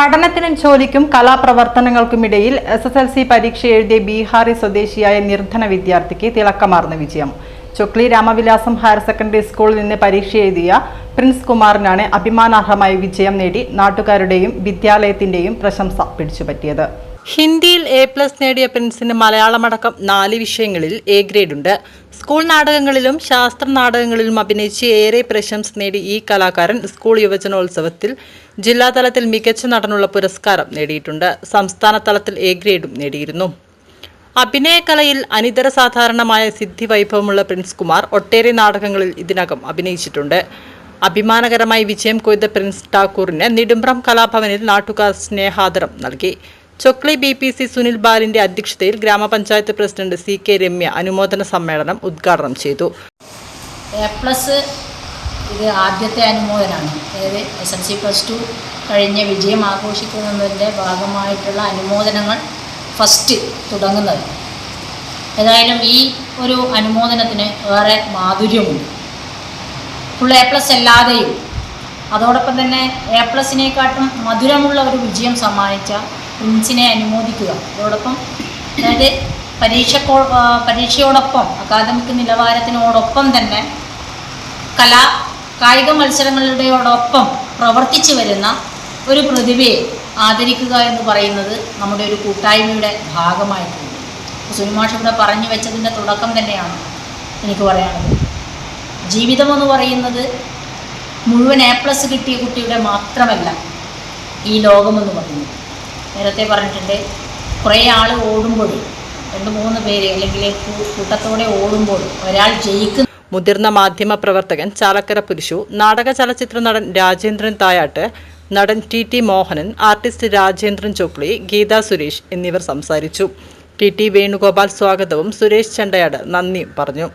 പഠനത്തിനും ജോലിക്കും കലാപ്രവർത്തനങ്ങൾക്കുമിടയിൽ എസ് എസ് എൽ സി പരീക്ഷ എഴുതിയ ബീഹാറി സ്വദേശിയായ നിർധന വിദ്യാർത്ഥിക്ക് തിളക്കമാർന്ന വിജയം. ചൊക്ലി രാമവിലാസം ഹയർ സെക്കൻഡറി സ്കൂളിൽ നിന്ന് പരീക്ഷ എഴുതിയ പ്രിൻസ് കുമാറിനാണ് അഭിമാനാർഹമായ വിജയം നേടി നാട്ടുകാരുടെയും വിദ്യാലയത്തിന്റെയും പ്രശംസ പിടിച്ചുപറ്റിയത്. ഹിന്ദിയിൽ എ പ്ലസ് നേടിയ പ്രിൻസിന് മലയാളമടക്കം നാല് വിഷയങ്ങളിൽ എ ഗ്രേഡ് ഉണ്ട്. സ്കൂൾ നാടകങ്ങളിലും ശാസ്ത്ര നാടകങ്ങളിലും അഭിനയിച്ച് ഏറെ പ്രശംസ നേടി ഈ കലാകാരൻ സ്കൂൾ യുവജനോത്സവത്തിൽ ജില്ലാതലത്തിൽ മികച്ച നടനുള്ള പുരസ്കാരം നേടിയിട്ടുണ്ട്. സംസ്ഥാന തലത്തിൽ എ ഗ്രേഡും നേടിയിരുന്നു. അഭിനയകലയിൽ അനിതര സാധാരണമായ സിദ്ധി വൈഭവമുള്ള പ്രിൻസ് കുമാർ ഒട്ടേറെ നാടകങ്ങളിൽ ഇതിനകം അഭിനയിച്ചിട്ടുണ്ട്. അഭിമാനകരമായി വിജയം കൊയ്ത പ്രിൻസ് ടാക്കൂറിന് നെടുമ്പ്രം കലാഭവനിൽ നാട്ടുകാർ സ്നേഹാദരം നൽകി. Chokli B P C Sunil ബാലിന്റെ അധ്യക്ഷതയിൽ ഗ്രാമപഞ്ചായത്ത് പ്രസിഡന്റ് സി കെ രമ്യ അനുമോദന സമ്മേളനം ഉദ്ഘാടനം ചെയ്തു. എ പ്ലസ് ഇത് ആദ്യത്തെ അനുമോദനമാണ് അതായത് S L C plus two കഴിഞ്ഞ് വിജയം ആഘോഷിക്കുന്നതിന്റെ ഭാഗമായിട്ടുള്ള അനുമോദനങ്ങൾ ഫസ്റ്റ് തുടങ്ങുന്നത്. ഏതായാലും ഈ ഒരു അനുമോദനത്തിന് വേറെ മാധുര്യമുണ്ട്. ഫുൾ എ പ്ലസ് അല്ലാതെയും അതോടൊപ്പം തന്നെ എ പ്ലസിനെക്കാട്ടും മധുരമുള്ള ഒരു വിജയം സമ്മാനിച്ച പ്രിൻസിനെ അനുമോദിക്കുക. അതോടൊപ്പം അതായത് പരീക്ഷക്കോ പരീക്ഷയോടൊപ്പം അക്കാദമിക് നിലവാരത്തിനോടൊപ്പം തന്നെ കലാ കായിക മത്സരങ്ങളുടെയോടൊപ്പം പ്രവർത്തിച്ചു വരുന്ന ഒരു പ്രതിഭയെ ആദരിക്കുക എന്ന് പറയുന്നത് നമ്മുടെ ഒരു കൂട്ടായ്മയുടെ ഭാഗമായിട്ടുണ്ട്. സുനിമാഷ് ഇവിടെ പറഞ്ഞു വെച്ചതിന്റെ തുടക്കം തന്നെയാണ് എനിക്ക് പറയാനുള്ളത്. ജീവിതമെന്ന് പറയുന്നത് മുഴുവൻ എ പ്ലസ് കിട്ടിയ കുട്ടിയുടെ മാത്രമല്ല ഈ ലോകമെന്ന് പറയുന്നത്. നേരത്തെ പറഞ്ഞിട്ടുണ്ട് കുറേ ആൾ ഓടുമ്പോൾ രണ്ട് മൂന്ന് പേര് അല്ലെങ്കിൽ കൂട്ടത്തോടെ ഓടുമ്പോൾ ഒരാൾ ജയിക്കുന്ന മുതിർന്ന മാധ്യമ പ്രവർത്തകൻ ചാലക്കര പുരുഷു നാടക ചലച്ചിത്ര നടൻ രാജേന്ദ്രൻ തായാട്ട് നടൻ T T Mohanan artist Rajendran Chokli Geetha Suresh എന്നിവർ സംസാരിച്ചു. ടി ടി വേണുഗോപാൽ സ്വാഗതവും സുരേഷ് ചെണ്ടയാട് നന്ദിയും പറഞ്ഞു.